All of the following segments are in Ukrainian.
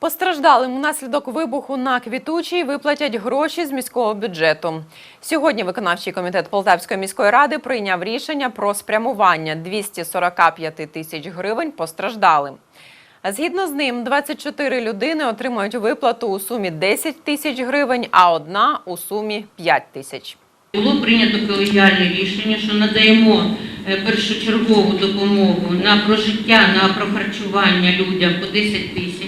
Постраждалим унаслідок вибуху на квітучій виплатять гроші з міського бюджету. Сьогодні виконавчий комітет Полтавської міської ради прийняв рішення про спрямування 245 тисяч гривень постраждалим. Згідно з ним, 24 людини отримають виплату у сумі 10 тисяч гривень, а одна у сумі 5 тисяч. Було прийнято колегіальне рішення, що надаємо е, першочергову допомогу на прожиття, на прохарчування людям по 10 тисяч,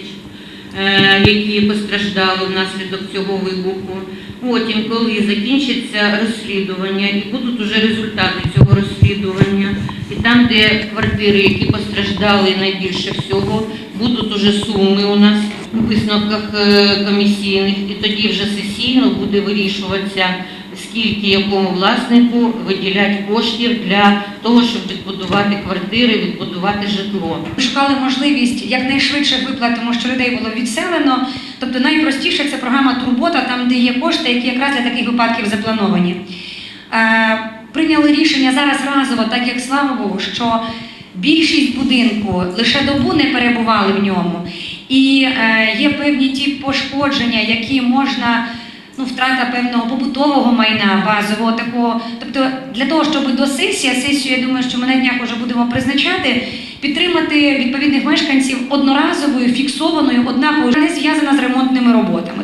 які постраждали внаслідок цього вибуху. Потім, коли закінчиться розслідування і будуть уже результати цього розслідування, і там, де квартири, які постраждали найбільше всього, будуть уже суми у нас у висновках е, комісійних, і тоді вже сесійно буде вирішуватися, скільки якому власнику виділять коштів для того, щоб відбудувати квартири, відбудувати житло. Шукали можливість якнайшвидше виплат, тому що людей було відселено. Тобто найпростіше це програма Турбота, там де є кошти, які якраз для таких випадків заплановані. Е, прийняли рішення зараз разово, так як слава Богу, що більшість будинку лише добу не перебували в ньому. І е, є певні ті пошкодження, які можна. Ну, втрата певного побутового майна базового такого. Тобто, для того, щоб до сесії, сесію, я думаю, що ми на днях вже будемо призначати, підтримати відповідних мешканців одноразовою, фіксованою, однаковою, не зв'язана з ремонтними роботами.